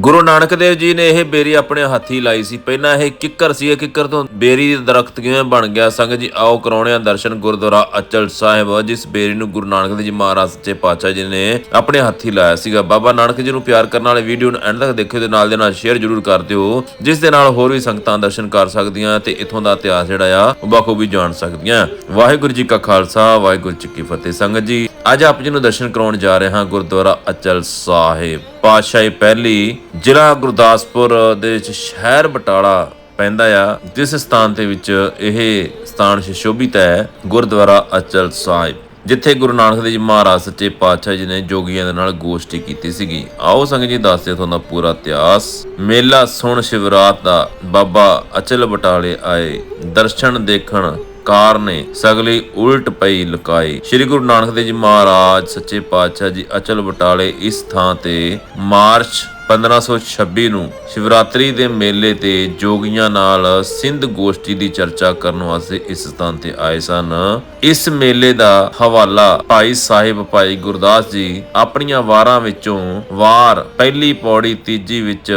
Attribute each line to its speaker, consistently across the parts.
Speaker 1: ਗੁਰੂ ਨਾਨਕ ਦੇਵ ਜੀ ਨੇ ਇਹ ਬੇਰੀ ਆਪਣੇ ਹੱਥੀ ਲਾਈ ਸੀ। ਪਹਿਲਾਂ ਇਹ ਕਿੱਕਰ ਸੀ, ਇਹ ਕਿੱਕਰ ਤੋਂ ਬੇਰੀ ਦਾ ਦਰਖਤ ਕਿਵੇਂ ਬਣ ਗਿਆ? ਸੰਗਤ ਜੀ, ਆਓ ਕਰਾਉਣੇ ਆ ਦਰਸ਼ਨ ਗੁਰਦੁਆਰਾ ਅਚਲ ਸਾਹਿਬ, ਜਿਸ ਬੇਰੀ ਨੂੰ ਗੁਰੂ ਨਾਨਕ ਦੇਵ ਜੀ ਮਹਾਰਾਜ ਸੱਚੇ ਪਾਤਸ਼ਾਹ ਜੀ ਨੇ ਆਪਣੇ ਹੱਥੀ ਲਾਇਆ ਸੀਗਾ। ਬਾਬਾ ਨਾਨਕ ਜੀ ਨੂੰ ਪਿਆਰ ਕਰਨ ਵਾਲੇ ਵੀਡੀਓ ਨੂੰ ਐਂਡ ਤੱਕ ਦੇਖਿਓ ਤੇ ਨਾਲ ਦੇ ਨਾਲ ਸ਼ੇਅਰ ਜ਼ਰੂਰ ਕਰ ਦਿਓ, ਜਿਸ ਦੇ ਨਾਲ ਹੋਰ ਵੀ ਸੰਗਤਾਂ ਦਰਸ਼ਨ ਕਰ ਸਕਦੀਆਂ ਤੇ ਇਥੋਂ ਦਾ ਇਤਿਹਾਸ ਜਿਹੜਾ ਆ, ਉਹ ਬਾਖੂਬੀ ਜਾਣ ਸਕਦੀਆਂ। ਵਾਹਿਗੁਰੂ ਜੀ ਕਾ ਖਾਲਸਾ, ਵਾਹਿਗੁਰੂ ਜੀ ਕੀ ਫਤਿਹ। ਸੰਗਤ ਜੀ, ਅੱਜ ਆਪ ਜੀ ਨੂੰ ਦਰਸ਼ਨ ਕਰਾਉਣ ਜਾ ਰਹੇ ਹਾਂ ਗੁਰਦੁਆਰਾ ਅਚਲ ਸਾਹਿਬ। ਪਾਤਸ਼ਾਹੀ ਪਹਿਲੀ ਜ਼ਿਲ੍ਹਾ ਗੁਰਦਾਸਪੁਰ ਦੇ ਵਿੱਚ ਸ਼ਹਿਰ ਬਟਾਲਾ ਪੈਂਦਾ ਆ, ਜਿਸ ਸਥਾਨ ਦੇ ਵਿੱਚ ਇਹ ਸਥਾਨ ਸ਼ੋਭਿਤ ਹੈ, ਗੁਰਦੁਆਰਾ ਅਚਲ ਸਾਹਿਬ, ਜਿੱਥੇ ਗੁਰੂ ਨਾਨਕ ਦੇਵ ਜੀ ਮਹਾਰਾਜ ਸੱਚੇ ਪਾਤਸ਼ਾਹ ਜੀ ਨੇ ਜੋਗੀਆਂ ਦੇ ਨਾਲ ਗੋਸ਼ਟੀ ਕੀਤੀ ਸੀਗੀ। ਆਓ ਸੰਗਤ ਜੀ, ਦੱਸਦੇ ਤੁਹਾਨੂੰ ਪੂਰਾ ਇਤਿਹਾਸ। ਮੇਲਾ ਸੁਣ ਸ਼ਿਵਰਾਤ ਦਾ ਬਾਬਾ ਅਚਲ ਬਟਾਲੇ ਆਏ, ਦਰਸ਼ਨ ਦੇਖਣ ਕਾਰ ਨੇ ਸਗਲੀ ਉਲਟ ਪਈ ਲੁਕਾਈ। ਸ੍ਰੀ ਗੁਰੂ ਨਾਨਕ ਦੇਵ ਜੀ ਮਹਾਰਾਜ ਸੱਚੇ ਪਾਤਸ਼ਾਹ ਜੀ ਅਚਲ ਬਟਾਲੇ ਇਸ ਥਾਂ ਤੇ ਮਾਰਚ 1526 ਨੂੰ ਸ਼ਿਵਰਾਤਰੀ ਦੇ ਮੇਲੇ ਤੇ ਜੋਗੀਆਂ ਨਾਲ ਸਿੰਧ ਗੋਸ਼ਟੀ ਦੀ ਚਰਚਾ ਕਰਨ ਵਾਸਤੇ ਇਸ ਸਥਾਨ ਤੇ ਆਏ ਸਨ। ਇਸ ਮੇਲੇ ਦਾ ਹਵਾਲਾ ਭਾਈ ਸਾਹਿਬ, ਭਾਈ ਗੁਰਦਾਸ ਜੀ ਆਪਣੀਆਂ ਵਾਰਾਂ ਵਿੱਚੋਂ ਵਾਰ ਪਹਿਲੀ ਪੌੜੀ ਤੀਜੀ ਵਿੱਚ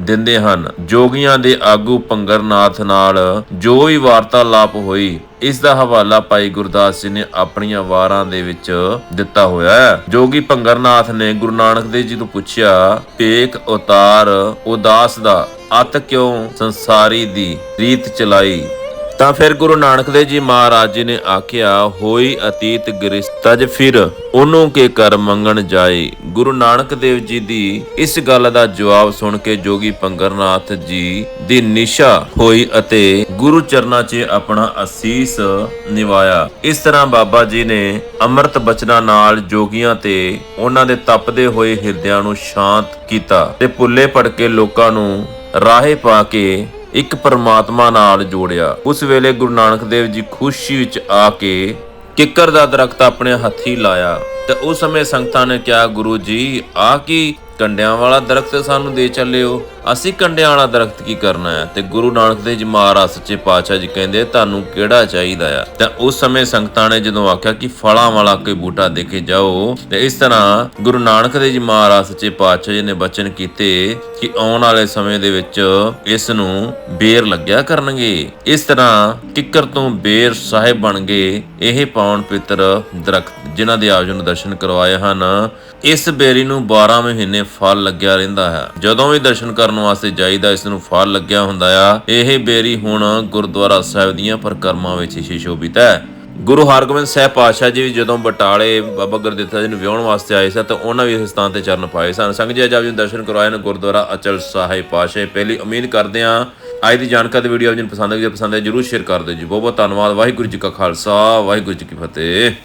Speaker 1: ਦਿੰਦੇ ਹਨ। ਜੋਗੀਆਂ ਦੇ ਆਗੂ ਪੰਗਰਨਾਥ ਨਾਲ ਜੋ ਵੀ ਵਾਰਤਾਲਾਪ ਹੋਈ ਇਸ ਦਾ ਹਵਾਲਾ ਭਾਈ ਗੁਰਦਾਸ ਜੀ ਨੇ ਆਪਣੀਆਂ ਵਾਰਾਂ ਦੇ ਵਿੱਚ ਦਿੱਤਾ ਹੋਇਆ ਹੈ ਜੋਗੀ ਭੰਗਰਨਾਥ ਨੇ ਗੁਰੂ ਨਾਨਕ ਦੇਵ ਜੀ ਤੋਂ ਪੁੱਛਿਆ ਪੇਕ ਉਤਾਰ, ਉਦਾਸ ਦਾ, ਅਤ ਕਿਉਂ ਸੰਸਾਰੀ ਦੀ ਰੀਤ ਚਲਾਈ? ਤਾਂ ਫਿਰ ਗੁਰੂ ਨਾਨਕ ਦੇਵ ਜੀ ਮਹਾਰਾਜ ਜੀ ਨੇ ਆਖਿਆ, ਹੋਈ ਅਤੀਤ ਗ੍ਰਿਸ ਫਿਰ, ਉਹਨੂੰ ਕੇ ਕਰ ਮੰਗਣ ਜਾਏ? ਗੁਰੂ ਨਾਨਕ ਦੇਵ ਜੀ ਦੀ ਇਸ ਗੱਲ ਦਾ ਜਵਾਬ ਸੁਣ ਕੇ ਜੋਗੀ ਪੰਗਰਨਾਥ ਜੀ ਦੀ ਨਿਸ਼ਾ ਹੋਈ ਅਤੇ ਗੁਰੂ ਚਰਨਾਂ 'ਚ ਆਪਣਾ ਅਸੀਸ ਨਿਵਾਇਆ। ਇਸ ਤਰ੍ਹਾਂ ਬਾਬਾ ਜੀ ਨੇ ਅੰਮ੍ਰਿਤ ਬਚਨਾਂ ਨਾਲ ਜੋਗੀਆਂ ਤੇ ਉਹਨਾਂ ਦੇ ਤਪਦੇ ਹੋਏ ਹਿਰਦਿਆਂ ਨੂੰ ਸ਼ਾਂਤ ਕੀਤਾ ਤੇ ਪੁੱਲੇ ਪੜ ਕੇ ਲੋਕਾਂ ਨੂੰ ਰਾਹੇ ਪਾ ਕੇ ਇੱਕ ਪਰਮਾਤਮਾ ਨਾਲ ਜੋੜਿਆ। ਉਸ ਵੇਲੇ ਗੁਰੂ ਨਾਨਕ ਦੇਵ ਜੀ ਖੁਸ਼ੀ ਵਿੱਚ ਆ ਕੇ ਕਿੱਕਰ ਦਾ ਦਰਖਤ ਆਪਣੇ ਹੱਥੀ ਲਾਇਆ ਤੇ ਉਸ ਸਮੇਂ ਸੰਗਤਾਂ ਨੇ ਕਿਹਾ, ਗੁਰੂ ਜੀ, ਆ ਕੀ ਕੰਡਿਆਂ ਵਾਲਾ ਦਰਖਤ ਸਾਨੂੰ ਦੇ ਚੱਲਿਓ? ਅਸੀਂ ਕੰਡਿਆਂ ਵਾਲਾ ਦਰਖਤ ਕੀ ਕਰਨਾ ਹੈ? ਤੇ ਗੁਰੂ ਨਾਨਕ ਦੇਵ ਜੀ ਮਹਾਰਾਜ ਸੱਚੇ ਪਾਤਸ਼ਾਹ ਜੀ ਕਹਿੰਦੇ, ਤੁਹਾਨੂੰ ਕਿਹੜਾ ਚਾਹੀਦਾ ਆ? ਤਾਂ ਉਸ ਸਮੇਂ ਸੰਗਤਾਂ ਨੇ ਜਦੋਂ ਆਖਿਆ ਕਿ ਫਲਾਂ ਵਾਲਾ ਕੋਈ ਬੂਟਾ ਦੇ ਜਾਓ, ਤੇ ਇਸ ਤਰ੍ਹਾਂ ਗੁਰੂ ਨਾਨਕ ਦੇਵ ਜੀ ਮਹਾਰਾਜ ਸੱਚੇ ਪਾਤਸ਼ਾਹ ਜੀ ਨੇ ਬਚਨ ਕੀਤੇ ਕਿ ਆਉਣ ਵਾਲੇ ਸਮੇਂ ਦੇ ਵਿੱਚ ਇਸ ਨੂੰ ਬੇਰ ਲੱਗਿਆ ਕਰਨਗੇ। ਇਸ ਤਰ੍ਹਾਂ ਕਿੱਕਰ ਤੋਂ ਬੇਰ ਸਾਹਿਬ ਬਣ ਗਏ ਇਹ ਪਾਉਣ ਪਿੱਤਰ ਦਰਖਤ ਜਿਨ੍ਹਾਂ ਦੇ ਆਪ ਜੀ ਨੂੰ ਦਰਸ਼ਨ ਕਰਵਾਏ ਹਨ, ਇਸ ਬੇਰੀ ਨੂੰ 12 ਮਹੀਨੇ ਫਲ ਲੱਗਿਆ ਰਹਿੰਦਾ ਹੈ। ਜਦੋਂ ਵੀ ਦਰਸ਼ਨ ਕਰਨ ਵਾਸਤੇ ਜਾਈਦਾ, ਇਸ ਨੂੰ ਫਲ ਲੱਗਿਆ ਹੁੰਦਾ ਆ। ਇਹ ਬੇਰੀ ਹੁਣ ਗੁਰਦੁਆਰਾ ਸਾਹਿਬ ਦੀਆਂ ਪ੍ਰਕਰਮਾਂ ਵਿੱਚ ਹੀ ਸ਼ੋਭਿਤ ਹੈ ਗੁਰੂ ਹਰਗੋਬਿੰਦ ਸਾਹਿਬ ਪਾਤਸ਼ਾਹ ਜੀ ਵੀ ਜਦੋਂ ਬਟਾਲੇ ਬਾਬਾ ਗੁਰਦਿੱਤਾ ਜੀ ਨੂੰ ਵਿਆਹਣ ਵਾਸਤੇ ਆਏ ਸਨ, ਤਾਂ ਉਹਨਾਂ ਵੀ ਇਸ ਸਥਾਨ ਤੇ ਚਰਨ ਪਾਏ ਸਨ। ਸੰਗਤ ਜੀ, ਅੱਜ ਆਪ ਜੀ ਨੂੰ ਦਰਸ਼ਨ ਕਰਵਾਏ ਨੇ ਗੁਰਦੁਆਰਾ ਅਚਲ ਸਾਹਿਬ ਪਾਤਸ਼ਾਹ ਪਹਿਲੀ ਉਮੀਦ ਕਰਦੇ ਹਾਂ, ਅੱਜ ਦੀ ਜਾਣਕਾਰੀ ਦੀ ਵੀਡੀਓ ਆਪ ਜੀ ਨੂੰ ਪਸੰਦ ਆਈ ਜੇ ਪਸੰਦ ਆਈ, ਜਰੂਰ ਸ਼ੇਅਰ ਕਰ ਦਿਓ ਜੀ। ਬਹੁਤ ਬਹੁਤ ਧੰਨਵਾਦ। ਵਾਹਿਗੁਰੂ ਜੀ ਕਾ ਖਾਲਸਾ, ਵਾਹਿਗੁਰੂ ਜੀ ਕੀ ਫਤਿਹ।